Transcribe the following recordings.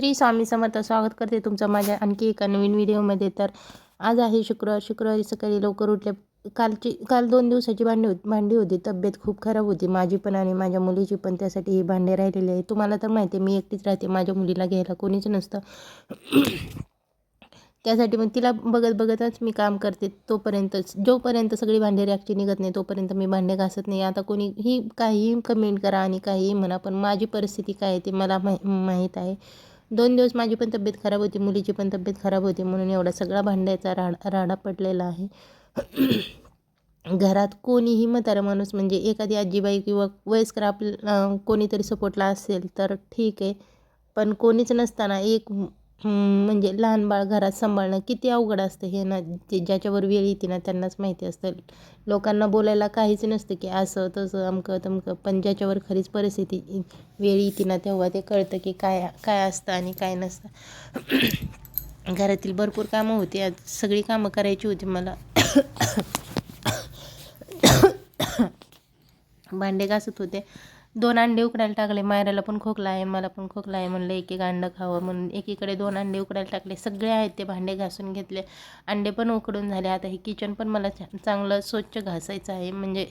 श्री स्वामी समर्थ स्वागत करते तुमचं माझ्या आणखी एका नवीन व्हिडिओमध्ये. तर आज आहे शुक्रवार. शुक्रवारी सकाळी लवकर उठले कालची काल दोन दिवसाची भांडी होती भांडी होती. तब्येत खूप खराब होती. माझी पण आणि माझ्या मुलीची पण त्यासाठी ही भांडे राहिलेली आहे तुम्हाला तर माहिती आहे मी एकटीच राहते. माझ्या मुलीला घ्यायला कोणीच नसतं. त्यासाठी मग तिला बघत बघतच मी काम करते तोपर्यंतच जोपर्यंत सगळी भांडे रॅकची निघत नाही तोपर्यंत मी भांडे घासत नाही. आता कोणी ही काहीही कमेंट करा आणि काहीही म्हणा पण माझी परिस्थिती काय आहे ते मला माहीत आहे. दोन दिवस माझी पण तब्येत खराब होती मुलीची पण तब्येत खराब होती म्हणून एवढा सगळा भांड्याचा राडा राडा पडलेला आहे. घरात कोणीही म्हातारा माणूस म्हणजे एखादी आजीबाई किंवा वयस्कर आपलं कोणीतरी सपोर्टला असेल तर ठीक आहे. पण कोणीच नसताना एक म्हणजे लहान बाळ घरात सांभाळणं किती अवघड असतं हे ना ते ज्याच्यावर वेळ येते ना त्यांनाच माहिती असतं. लोकांना बोलायला काहीच नसतं की असं तसं अमकं तमकं पण ज्याच्यावर खरीच परिस्थिती वेळ येते ना तेव्हा ते कळतं की काय काय असतं आणि काय नसतं. घरातील भरपूर कामं होती आज सगळी कामं करायची होती मला. भांडे घासत होते. दोन अंडे उकडायला टाकले. मायराला पण खोकला आहे मला पण खोकला आहे म्हणलं एक एक अंडं खावं म्हणून. एकीकडे दोन अंडे उकडायला टाकले. सगळे आहेत ते भांडे घासून घेतले. अंडे पण उकडून झाले. आता हे किचन पण मला चांगलं स्वच्छ घासायचं आहे. म्हणजे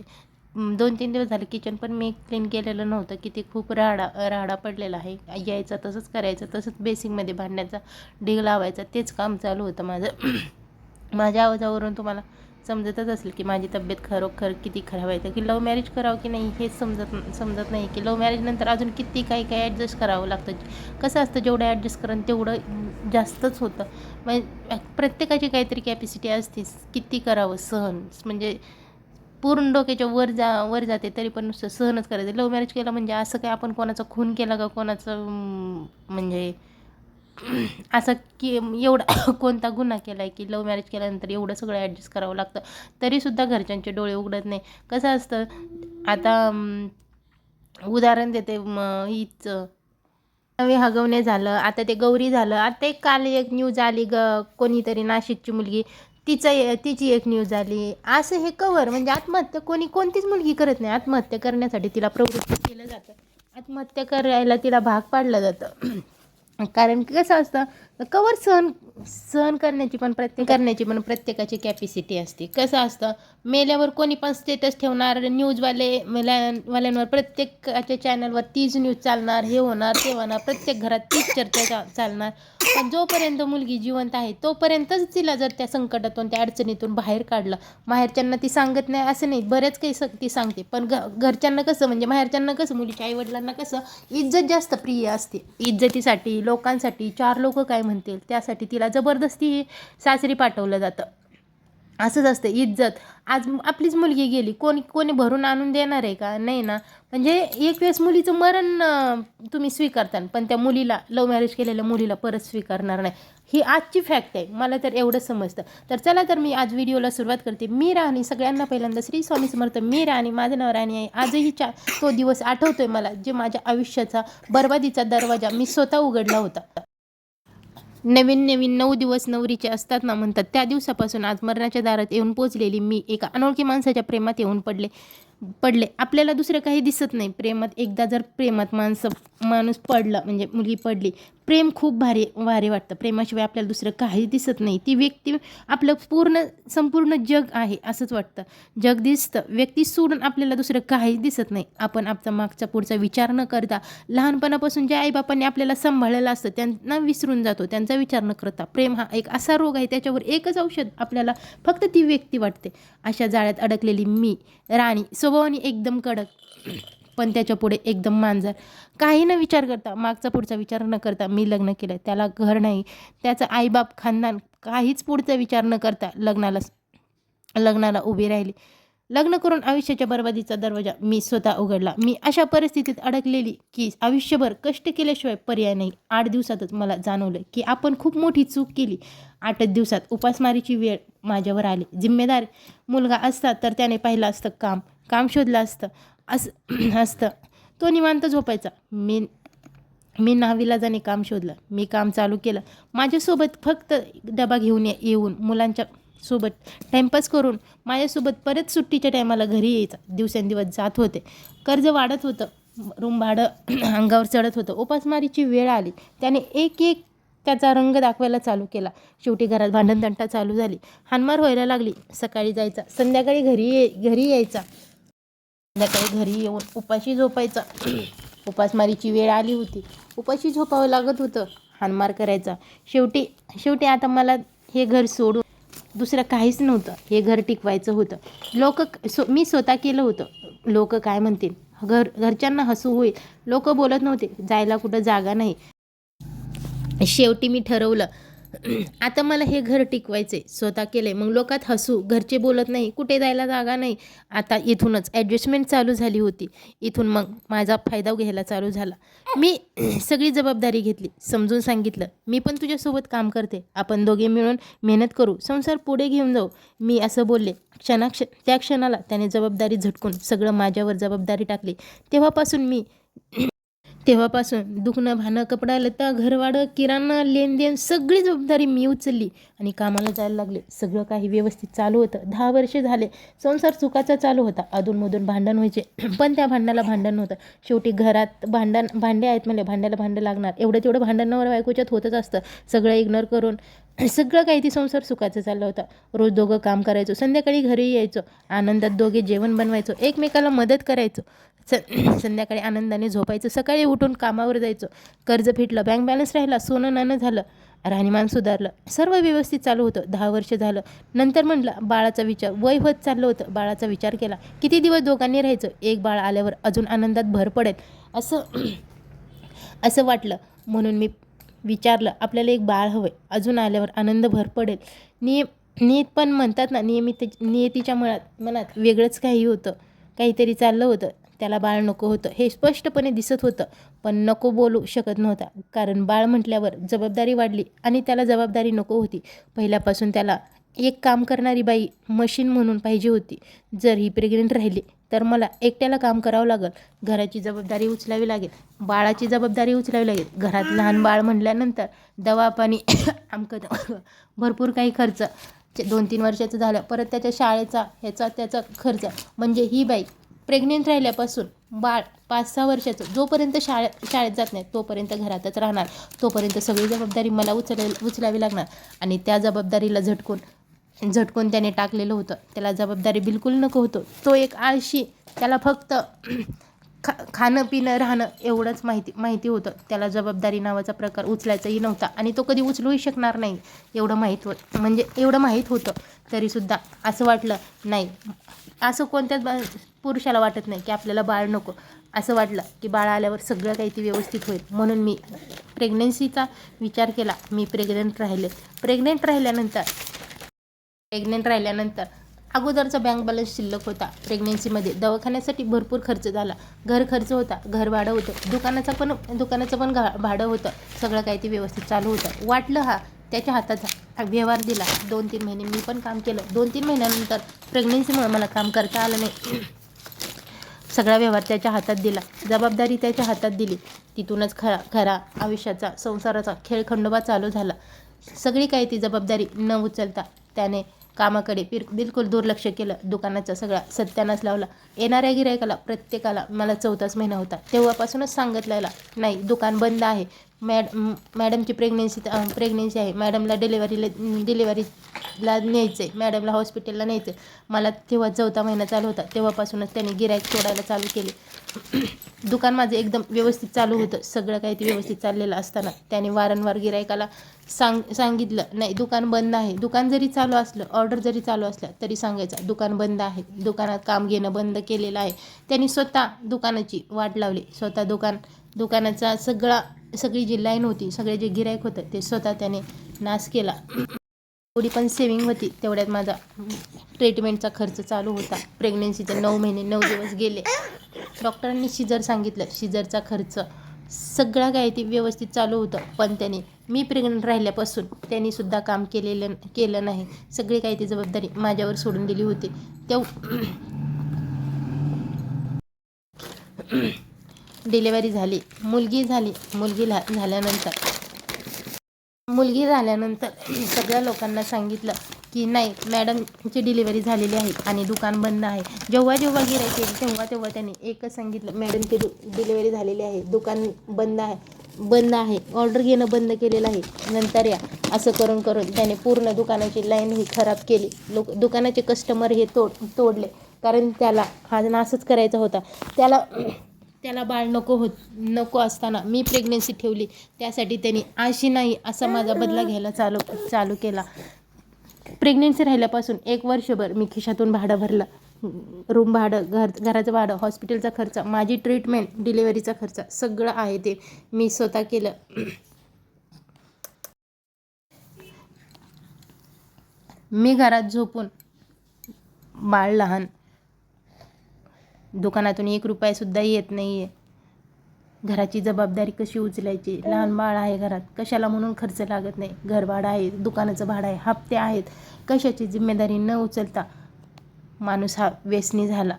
दोन तीन दिवस झाले किचन पण मी क्लीन केलेलं नव्हतं की ते खूप राडा राडा पडलेला आहे. यायचा तसंच करायचं तसंच बेसिंगमध्ये भांड्याचा ढीग लावायचा. तेच काम चालू होतं माझं. माझ्या आवाजावरून तुम्हाला समजतच असेल की माझी तब्येत खरोखर किती खराब आहे. तर की लव्ह मॅरेज करावं की नाही हेच समजत समजत नाही की लव्ह मॅरेजनंतर अजून किती काही काही ॲडजस्ट करावं लागतं. कसं असतं जेवढं ॲडजस्ट करण तेवढं जास्तच होतं. म्हणजे प्रत्येकाची काहीतरी कॅपॅसिटी असतेच किती करावं सहन. म्हणजे पूर्ण डोक्याच्या वर जा वर जाते तरी पण नुसतं सहनच करायचं. लव्ह मॅरेज केलं म्हणजे असं काय आपण कोणाचा खून केला का कोणाचं म्हणजे असं की एवढा कोणता गुन्हा केला आहे की लव्ह मॅरेज केल्यानंतर एवढं सगळं ॲडजस्ट करावं लागतं? तरीसुद्धा घरच्यांचे डोळे उघडत नाही. कसं असतं आता उदाहरण देते मग हीच नवे हगवणे झालं आता ते गौरी झालं आता एक काल एक न्यूज आली ग कोणीतरी नाशिकची मुलगी. तिचं तिची एक न्यूज आली. असं हे कवर म्हणजे आत्महत्या कोणी कोणतीच मुलगी करत नाही. आत्महत्या करण्यासाठी तिला प्रवृत्त केलं जातं. आत्महत्या करायला तिला भाग पाडलं जातं. कारण की कसं असतं कवर सहन सहन करण्याची पण प्रत्येक करण्याची पण प्रत्येकाची कॅपॅसिटी असते. कसं असतं मेल्यावर कोणी पण स्टेटस ठेवणार न्यूजवाले वाल्यांवर प्रत्येकाच्या चॅनलवर तीच न्यूज चालणार हे होणार ते होणार प्रत्येक घरात तीच चर्चा चालणार. पण जोपर्यंत मुलगी जिवंत आहे तोपर्यंतच तिला जर त्या संकटातून त्या अडचणीतून बाहेर काढलं माहेरच्यांना ती सांगत नाही असं नाही बरेच काही स ती सांगते. पण घ घरच्यांना कसं म्हणजे माहेरच्यांना कसं मुलीच्या आईवडिलांना कसं इज्जत जास्त प्रिय असते. इज्जतीसाठी लोकांसाठी चार लोक काय म्हणतील. त्यासाठी तिला जबरदस्ती सासरी पाठवलं जातं. असंच असतं. इज्जत. आज आपलीच मुलगी गेली. कोणी कोणी भरून आणून देणार आहे का? नाही ना. म्हणजे एक वेळेस मुलीचं मरण तुम्ही स्वीकारता पण त्या मुलीला लव मॅरेज केलेल्या मुलीला परत स्वीकारणार नाही. ही आजची फॅक्ट आहे. मला तर एवढं समजतं. तर चला तर मी आज व्हिडिओला सुरुवात करते. मी राणी सगळ्यांना पहिल्यांदा श्री स्वामी समर्थ. मी राणी माझं नाव राणी आहे. आजही चा तो दिवस आठवतोय मला जे माझ्या आयुष्याचा बर्बादीचा दरवाजा मी स्वतः उघडला होता. नवीन नवीन नऊ दिवस नवरीचे असतात ना म्हणतात. त्या दिवसापासून आज मरणाच्या दारात येऊन पोचलेली मी. एका अनोळखी माणसाच्या प्रेमात येऊन पडले. पडले. आपल्याला दुसरं काही दिसत नाही. प्रेमात एकदा जर प्रेमात माणसं माणूस पडला म्हणजे मुलगी पडली प्रेम खूप भारी भारी वाटतं. प्रेमाशिवाय आपल्याला दुसरं काही दिसत नाही. ती व्यक्ती आपलं पूर्ण संपूर्ण जग आहे असंच वाटतं. जग दिसतं. व्यक्ती सोडून आपल्याला दुसरं काही दिसत नाही. आपण आपचा मागचा पुढचा विचार न करता लहानपणापासून ज्या आईबापांनी आपल्याला सांभाळलेलं असतं त्यांना विसरून जातो. त्यांचा विचार न करता. प्रेम हा एक असा रोग आहे त्याच्यावर एकच औषध आपल्याला फक्त ती व्यक्ती वाटते. अशा जाळ्यात अडकलेली मी राणी स्वभावाने एकदम कडक पण त्याच्या पुढे एकदम मांजर. काही न विचार करता मागचा पुढचा विचार न करता मी लग्न केलं. त्याला घर नाही त्याचं आईबाप खानदान काहीच पुढचा विचार न करता लग्नाला लग्नाला उभी राहिली. लग्न करून आयुष्याच्या बर्बादीचा दरवाजा मी स्वतः उघडला. मी अशा परिस्थितीत अडकलेली की आयुष्यभर कष्ट केल्याशिवाय पर्याय नाही. आठ दिवसातच मला जाणवलं की आपण खूप मोठी चूक केली. आठच दिवसात उपासमारीची वेळ माझ्यावर आली. जिम्मेदार मुलगा असता तर त्याने पाहिलं असतं काम. काम शोधलं असतं. असं असतं. तो निवांत झोपायचा. मी मी नाविलाजाने काम शोधलं. मी काम चालू केलं. माझ्यासोबत फक्त डबा घेऊन ये- येऊन मुलांच्या सोबत टाईमपास करून माझ्यासोबत परत सुट्टीच्या टायमाला घरी यायचा. दिवसेंदिवस जात होते. कर्ज वाढत होतं. रूम भाडं अंगावर चढत होतं. उपासमारीची वेळ आली. त्याने एक एक त्याचा रंग दाखवायला चालू केला. शेवटी घरात भांडणतंटा चालू झाली. हानमार व्हायला लागली. सकाळी जायचा. संध्याकाळी घरी ये घरी यायचा. संध्याकाळी घरी येऊन उपाशी झोपायचा. उपासमारीची वेळ आली होती. उपाशी झोपावं लागत होतं. हानमार करायचा. शेवटी शेवटी आता मला हे घर सोडून दुसरं काहीच नव्हतं. हे घर टिकवायचं होतं. लोक सो मी स्वतः केलं होतं. लोक काय म्हणतील? घर घरच्यांना हसू होईल. लोक बोलत नव्हते. जायला कुठं जागा नाही. शेवटी मी ठरवलं आता मला हे घर टिकवायचे स्वतः केले मग लोकात हसू घरचे बोलत नाही कुठे जायला जागा नाही. आता इथूनच ॲडजस्टमेंट चालू झाली होती. इथून मग माझा फायदा घ्यायला चालू झाला. मी सगळी जबाबदारी घेतली. समजून सांगितलं. मी पण तुझ्यासोबत काम करते. आपण दोघे मिळून मेहनत करू. संसार पुढे घेऊन जाऊ. मी असं बोलले. क्षणाक्ष त्या क्षणाला त्याने जबाबदारी झटकून सगळं माझ्यावर जबाबदारी टाकली. तेव्हापासून मी तेव्हापासून दुखणं भाणं कपडा लता घरवाडं किराणा लेनदेन सगळी जबाबदारी मी उचलली आणि कामाला जायला लागले. सगळं काही व्यवस्थित चालू होतं. दहा वर्ष झाले. संसार चुकाचा चालू होता. अधूनमधून भांडण व्हायचे. पण त्या भांडणाला भांडण नव्हतं. शेवटी घरात भांडण भांडे आहेत म्हणजे भांड्याला भांडं लागणार. एवढं तेवढं भांडण नवर बायकोच्यात होतच असतं. सगळं इग्नोर करून सगळं काही ती संसार सुखाचं चाललं होता. रोज दोघं काम करायचो संध्याकाळी घरी यायचो आनंदात दोघे जेवण बनवायचो एकमेकाला मदत करायचो. स संध्याकाळी आनंदाने झोपायचं सकाळी उठून कामावर जायचो. कर्ज फिटलं बँक बॅलन्स राहिला सोनं नाणं झालं राहणीमान सुधारलं. सर्व व्यवस्थित चालू होतं. दहा वर्ष झालं. नंतर म्हणलं बाळाचा विचार वय होत चाललं होतं. बाळाचा विचार केला किती दिवस दोघांनी राहायचं? एक बाळ आल्यावर अजून आनंदात भर पडेल. असं असं वाटलं. म्हणून मी विचारलं आपल्याला एक बाळ हवं आहे अजून आल्यावर आनंद भर पडेल. नियम नियत पण म्हणतात ना नियमित नियतीच्या मनात मनात वेगळंच काही होतं. काहीतरी चाललं होतं. त्याला बाळ नको होतं. हे स्पष्टपणे दिसत होतं पण नको बोलू शकत नव्हता. कारण बाळ म्हटल्यावर जबाबदारी वाढली आणि त्याला जबाबदारी नको होती. पहिल्यापासून त्याला एक काम करणारी बाई मशीन म्हणून पाहिजे होती. जर ही प्रेग्नेंट राहिली तर मला एकट्याला काम करावं लागेल. घराची जबाबदारी उचलावी लागेल. बाळाची जबाबदारी उचलावी लागेल. घरात लहान बाळ म्हटल्यानंतर दवापाणी आमकं भरपूर काही खर्च. दोन तीन वर्षाचं झालं. परत त्याच्या शाळेचा ह्याचा त्याचा खर्च. म्हणजे ही बाई प्रेग्नेंट राहिल्यापासून बाळ पाच सहा वर्षाचं जोपर्यंत शाळेत शाळेत जात नाही तोपर्यंत घरातच राहणार. तोपर्यंत सगळी जबाबदारी मला उचल उचलावी लागणार. आणि त्या जबाबदारीला झटकून झटकून त्याने टाकलेलं होतं. त्याला जबाबदारी बिलकुल नको होतं. तो एक आळशी त्याला फक्त खा खाणं पिणं राहणं एवढंच माहिती माहिती होतं. त्याला जबाबदारी नावाचा प्रकार उचलायचाही नव्हता आणि तो कधी उचलूही शकणार नाही एवढं माहीत होत म्हणजे एवढं माहीत होतं. तरीसुद्धा असं वाटलं नाही. असं कोणत्याच बा पुरुषाला वाटत नाही की आपल्याला बाळ नको. असं वाटलं की बाळ आल्यावर सगळं काही ते व्यवस्थित होईल. म्हणून मी प्रेग्नन्सीचा विचार केला. मी प्रेग्नंट राहिले. प्रेग्नेंट राहिल्यानंतर प्रेग्नेंट राहिल्यानंतर अगोदरचा बँक बॅलन्स शिल्लक होता. प्रेग्नेन्सीमध्ये दवाखान्यासाठी भरपूर खर्च झाला. घर खर्च होता घर भाडं होतं दुकानाचं पण दुकानाचं पण घा भाडं होतं. सगळं काही ते व्यवस्थित चालू होतं. वाटलं हा त्याच्या हाताचा व्यवहार दिला. दोन तीन महिने मी पण काम केलं. दोन तीन महिन्यानंतर प्रेग्नेन्सीमुळे मला काम करता आलं नाही. सगळा व्यवहार त्याच्या हातात दिला. जबाबदारी त्याच्या हातात दिली. तिथूनच खरा खरा आयुष्याचा संसाराचा खेळ खंडोबा चालू झाला. सगळी काही ती जबाबदारी न उचलता त्याने कामाकडे बिर बिलकुल दुर्लक्ष केलं. दुकानाचा सगळा सत्यानाच लावला. येणाऱ्या गिरायकाला प्रत्येकाला मला चौथाच महिना होता. तेव्हापासूनच सांगितलेला नाही दुकान बंद आहे. मॅड मॅडमची प्रेग्नेन्सी प्रेग्नेन्सी आहे. मॅडमला डिलेवरीला डिलेवरीला न्यायचं आहे मॅडमला हॉस्पिटलला न्यायचं आहे मला तेव्हा चौथा महिना चालू होता. तेव्हापासूनच त्यांनी गिरायक सोडायला चालू केले. दुकान माझं एकदम व्यवस्थित चालू होतं. सगळं काही ते व्यवस्थित चाललेलं असताना. त्याने वारंवार गिरायकाला सांग सांगितलं नाही दुकान बंद आहे. दुकान जरी चालू असलं ऑर्डर जरी चालू असलं तरी सांगायचं दुकान बंद आहे. दुकानात काम घेणं बंद केलेलं आहे. त्यांनी स्वतः दुकानाची वाट लावली. स्वतः दुकान दुकानाचा सगळा सगळी जी लाईन होती सगळे जे गिरायक होतं ते स्वतः त्याने नाश केला. थोडी पण सेविंग होती तेवढ्यात माझा ट्रीटमेंटचा खर्च चालू होता. प्रेग्नेन्सीचे नऊ महिने नऊ दिवस गेले. डॉक्टरांनी शिजर सांगितलं शिजरचा खर्च. सगळं काही ते व्यवस्थित चालू होतं पण त्याने मी प्रेग्नंट राहिल्यापासून त्यांनी सुद्धा काम केलेलं केलं नाही. सगळी काही ती जबाबदारी माझ्यावर सोडून दिली होती. त्या डिलेवरी झाली. मुलगी झाली. मुलगी झाल्यानंतर मुलगी झाल्यानंतर सगळ्या लोकांना सांगितलं की नाही मॅडमची डिलिव्हरी झालेली आहे आणि दुकान बंद आहे. जेव्हा जेव्हा गिरायचे तेव्हा तेव्हा त्यांनी एकच सांगितलं मॅडमची डिलिव्हरी झालेली आहे दुकान बंद आहे बंद आहे ऑर्डर घेणं बंद केलेलं आहे नंतर या. असं करून करून त्याने पूर्ण दुकानाची लाईन ही खराब केली. लोक दुकानाचे कस्टमर हे तोड तोडले कारण त्याला हा असंच करायचा होता. त्याला त्याला बाळ नको होत नको असताना मी प्रेग्नेन्सी ठेवली त्यासाठी त्यांनी अशी नाही असा माझा बदला घ्यायला चालू चालू केला. प्रेग्नेन्सी राहिल्यापासून एक वर्षभर मी खिशातून भाडं भरलं. रूम भाडं घर घराचं भाडं हॉस्पिटलचा खर्च माझी ट्रीटमेंट डिलेवरीचा खर्च सगळं आहे ते मी स्वतः केलं. मी घरात झोपून बाळ लहान. दुकानातून एक रुपयासुद्धा येत नाही आहे घराची जबाबदारी कशी उचलायची? लहान बाळ आहे घरात. कशाला म्हणून खर्च लागत नाही? घरभाडं आहे दुकानाचं भाडं आहे हप्ते आहेत. कशाची जिम्मेदारी न उचलता माणूस हा व्यसनी झाला.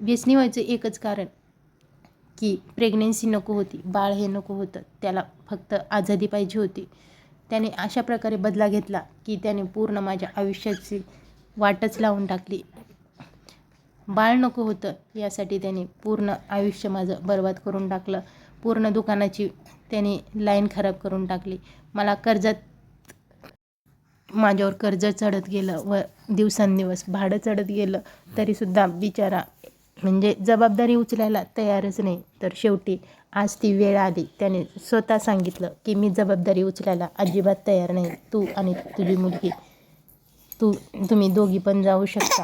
व्यसनी व्हायचं एकच कारण की प्रेग्नेन्सी नको होती बाळ हे नको होतं. त्याला फक्त आझादी पाहिजे होती. त्याने अशा प्रकारे बदला घेतला की त्याने पूर्ण माझ्या आयुष्याची वाटच लावून टाकली. बाळ नको होतं यासाठी त्याने पूर्ण आयुष्य माझं बर्बाद करून टाकलं. पूर्ण दुकानाची त्याने लाईन खराब करून टाकली. मला कर्जात माझ्यावर कर्ज चढत गेलं व दिवसांदिवस भाडं चढत गेलं तरीसुद्धा बिचारा म्हणजे जबाबदारी उचलायला तयारच नाही. तर शेवटी आज ती वेळ आली. त्याने स्वतः सांगितलं की मी जबाबदारी उचलायला अजिबात तयार नाही. तू आणि तुझी मुलगी तू तुम्ही दोघी पण जाऊ शकता.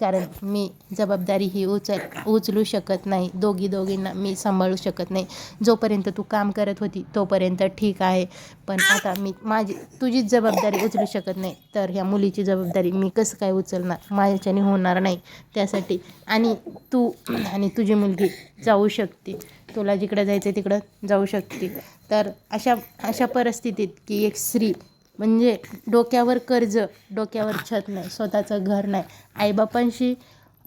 कारण मी जबाबदारी ही उचल उचलू शकत नाही. दोघी दोघींना मी सांभाळू शकत नाही. जोपर्यंत तू काम करत होती तोपर्यंत ठीक आहे. पण आता मी माझी तुझीच जबाबदारी उचलू शकत नाही. तर ह्या मुलीची जबाबदारी मी कसं काय उचलणार? माझ्याच्याने होणार नाही. त्यासाठी आणि तू आणि तुझी मुलगी जाऊ शकते तुला जिकडं जायचं आहे तिकडं जाऊ शकते तर अशा अशा परिस्थितीत की एक स्त्री म्हणजे डोक्यावर कर्ज डोक्यावर छत नाही स्वतःचं घर नाही. आईबापांशी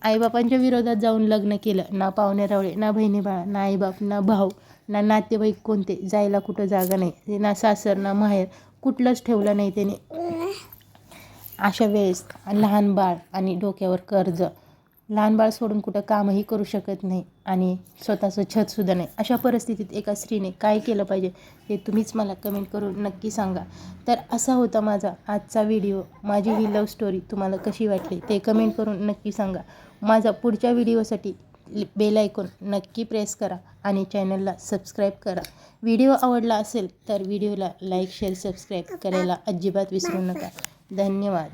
आईबापांच्या विरोधात जाऊन लग्न केलं. ना पाहुणेरावळे ना बहिणी बाळा ना आईबाप ना भाऊ ना नातेवाईक कोणते जायला कुठं जागा नाही ना सासर ना माहेर कुठलंच ठेवलं नाही त्याने. अशा वेळेस लहान बाळ आणि डोक्यावर कर्ज लहान बाळ सोडून कुठं कामही करू शकत नाही आणि स्वतःचं छतसुद्धा नाही. अशा परिस्थितीत एका स्त्रीने काय केलं पाहिजे हे तुम्हीच मला कमेंट करून नक्की सांगा. तर असा होता माझा आजचा व्हिडिओ माझी ही लव्ह स्टोरी तुम्हाला कशी वाटली ते कमेंट करून नक्की सांगा. माझा पुढच्या व्हिडिओसाठी बेल ऐकून नक्की प्रेस करा आणि चॅनलला सबस्क्राईब करा. व्हिडिओ आवडला असेल तर व्हिडिओला लाईक शेअर सबस्क्राईब करायला अजिबात विसरू नका. धन्यवाद.